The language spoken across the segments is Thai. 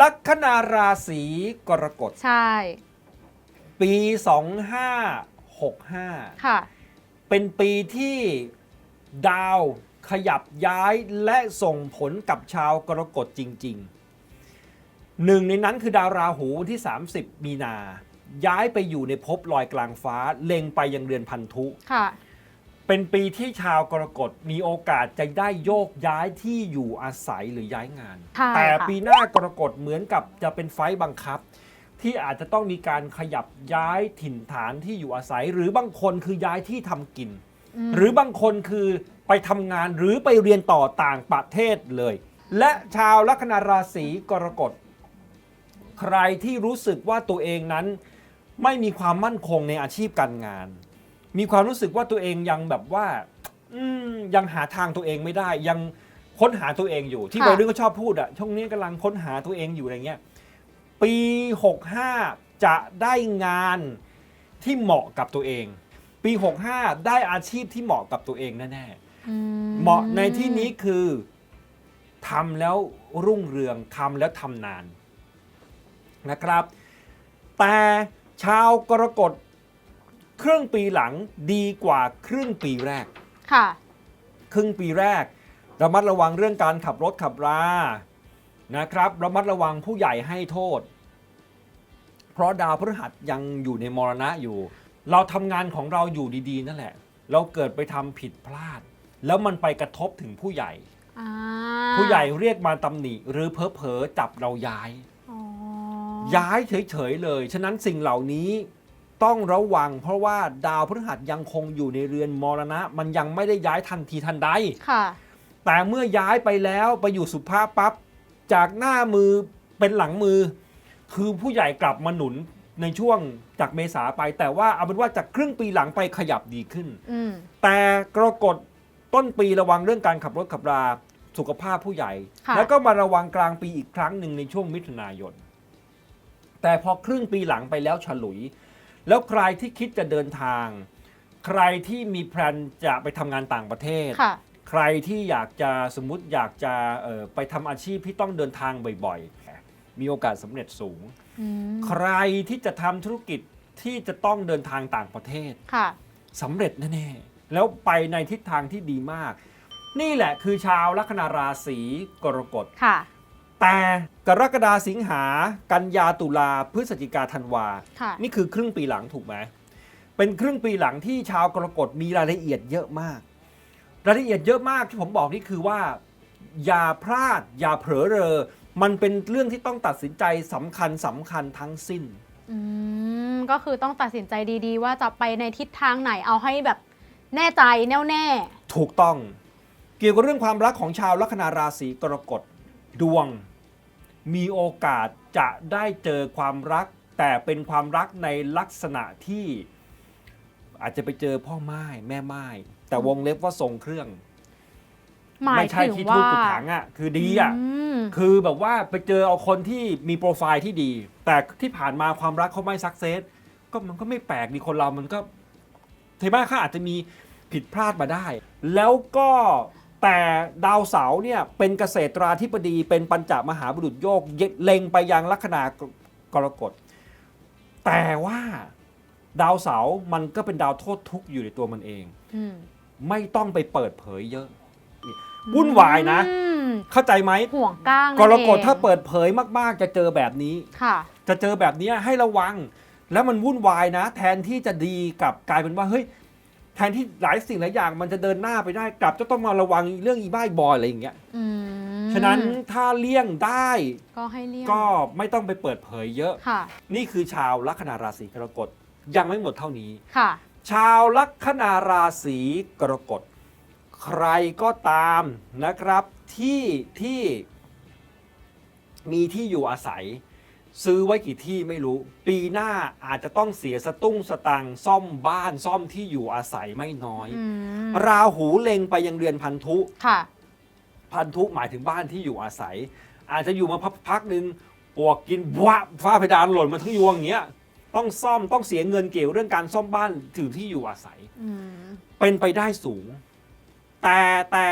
ลัคนาราศีกรกฎ ใช่ ปี 2565 ค่ะ เป็นปีที่ดาวขยับย้ายและส่งผลกับชาวกรกฎจริง ๆ หนึ่งในนั้นคือดาวราหูวันที่ 30 มีนา ย้ายไปอยู่ในภพลอยกลางฟ้า เล็งไปยังเรือนพันธุค่ะ เป็นปีที่ชาวกรกฎมีโอกาสจะได้โยกย้ายที่อยู่อาศัยหรือย้ายงาน ใช่แต่ค่ะปีหน้ากรกฎเหมือนกับจะเป็นไฟต์บังคับ ที่อาจจะต้องมีการขยับย้ายถิ่นฐานที่อยู่อาศัย หรือบางคนคือย้ายที่ทำกิน มหรือบางคนคือไปทำงานหรือไปเรียนต่อต่างประเทศเลย และชาวลัคนาราศีกรกฎ ใครที่รู้สึกว่าตัวเองนั้น ไม่มีความมั่นคงในอาชีพการงาน มีความรู้สึกว่าตัวเองยังแบบว่าอืมยังหาทางตัวเองไม่ได้ ยังค้นหาตัวเองอยู่ ที่ค่ะ วัยรุ่นก็ชอบพูดอะช่วงนี้กำลังค้นหาตัวเองอยู่อะไรเงี้ยปี 65 จะได้งานที่เหมาะกับตัวเอง ปี 65 ได้อาชีพที่เหมาะกับตัวเองแน่ๆ อืเหมาะในที่นี้คือทำแล้วรุ่งเรืองทำแล้วทำนานนะครับ แต่ชาวกรกฎ ครึ่งปีหลังดีกว่าครึ่งปีแรก ค่ะ ครึ่งปีแรก ระมัดระวังเรื่องการขับรถขับรานะครับ ระมัดระวังผู้ใหญ่ให้โทษ เพราะดาวพฤหัสยังอยู่ในมรณะอยู่ เราทำงานของเราอยู่ดีๆ นั่นแหละ เราเกิดไปทำผิดพลาด แล้วมันไปกระทบถึงผู้ใหญ่ อ่าผู้ใหญ่เรียกมาตำหนิ หรือเพอเพอๆจับเราย้าย อ๋อย้ายเฉยๆเลย ฉะนั้นสิ่งเหล่านี้ ต้องระวัง เพราะว่าดาวพฤหัสยังคงอยู่ในเรือนมรณะ มันยังไม่ได้ย้ายทันทีทันใด ค่ะ แต่เมื่อย้ายไปแล้วไปอยู่สุภาพปั๊บจากหน้ามือเป็นหลังมือ คือผู้ใหญ่กลับมาหนุนในช่วงจากเมษาไป แต่ว่าเอาเป็นว่าจากครึ่งปีหลังไปขยับดีขึ้น อืม แต่กรกฎต้นปีระวังเรื่องการขับรถขับราสุขภาพผู้ใหญ่ ค่ะ แล้วก็มาระวังกลางปีอีกครั้งหนึ่งในช่วงมิถุนายน แต่พอครึ่งปีหลังไปแล้วฉลุย แล้วใครที่คิดจะเดินทาง ใครที่มีแพลนจะไปทำงานต่างประเทศ ค่ะ ใครที่อยากจะสมมุติอยากจะเอ่อไปทำอาชีพที่ต้องเดินทางบ่อยๆ มีโอกาสสำเร็จสูง อืมใครที่จะทำธุรกิจที่จะต้องเดินทางต่างประเทศ ค่ะ สำเร็จแน่ๆ แล้วไปในทิศทางที่ดีมาก นี่แหละคือชาวลัคนาราศีกรกฎ ค่ะ แต่กรกฎาสิงหากันยาตุลาพฤศจิกาธันวา ค่ะ นี่คือครึ่งปีหลังถูกไหม เป็นครึ่งปีหลังที่ชาวกรกฎมีรายละเอียดเยอะมาก รายละเอียดเยอะมากที่ผมบอกนี่คือว่า อย่าพลาด อย่าเผลอเรอ มันเป็นเรื่องที่ต้องตัดสินใจสำคัญสำคัญทั้งสิ้น อืมก็คือต้องตัดสินใจดีๆ ว่าจะไปในทิศทางไหนเอาให้แบบแน่ใจแน่วแน่ ถูกต้อง เกี่ยวกับเรื่องความรักของชาวลัคนาราศีกรกฎดวง มีโอกาสจะได้เจอความรัก แต่เป็นความรักในลักษณะที่อาจจะไปเจอพ่อไม้แม่ไม้แต่วงเล็บว่าทรงเครื่องหมายไม่ใช่ถึงที่ว่าทุบตุกถังอะคือดีอะ มคือแบบว่าไปเจอเอาคนที่มีโปรไฟล์ที่ดี แต่ที่ผ่านมาความรักเขาไม่สักเซสก็มันก็ไม่แปลกดีคนเรามันก็ถึงแม้เขาอาจจะมีผิดพลาดมาได้ แล้วก็ แต่ดาวเสาร์เนี่ยเป็นเกษตราธิบดีเป็นปัญจมหาบุรุษโยกเล็งไปยังลัคนากรกฎ แต่ว่าดาวเสาร์มันก็เป็นดาวโทษทุกข์อยู่ในตัวมันเองอืมไม่ต้องไปเปิดเผยเยอะวุ่นวายนะอืมเข้าใจไหมห่วงก้างกรกฎนั่นองถ้าเปิดเผยมากๆ จะเจอแบบนี้ค่ะ จะเจอแบบนี้ให้ระวัง แล้วมันวุ่นวายนะ แทนที่จะดีกลับกลายเป็นว่าเฮ้ย แทนที่หลายสิ่งหลายอย่างมันจะเดินหน้าไปได้กลับจะต้องมาระวังเรื่องอีบ้ายบอยอะไรอย่างเงี้ยอืมฉะนั้นถ้าเลี่ยงได้ก็ให้เลี่ยงก็ไม่ต้องไปเปิดเผยเยอะ ค่ะ นี่คือชาวลัคนาราศีกรกฎยังไม่หมดเท่านี้ ค่ะ ชาวลัคนาราศีกรกฎใครก็ตามนะครับที่ที่มีที่อยู่อาศัย ซื้อไว้กี่ที่ไม่รู้ ปีหน้าอาจจะต้องเสียสตุ้งสตังค์ซ่อมบ้านซ่อมที่อยู่อาศัยไม่น้อย อืมราหูเล็งไปยังเรือนพันธุ ค่ะ พันธุหมายถึงบ้านที่อยู่อาศัย อาจจะอยู่มาพักๆหนึ่งปวกกินวะฟ้าเพดานหล่นมาทั้งยวงอย่างเงี้ยต้องซ่อมต้องเสียเงินเกี่ยวเรื่องการซ่อมบ้านถึงที่อยู่อาศัย อืม เป็นไปได้สูง แต่แต่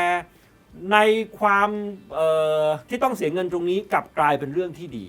ในความเอ่อที่ต้องเสียเงินตรงนี้กลับกลายเป็นเรื่องที่ดี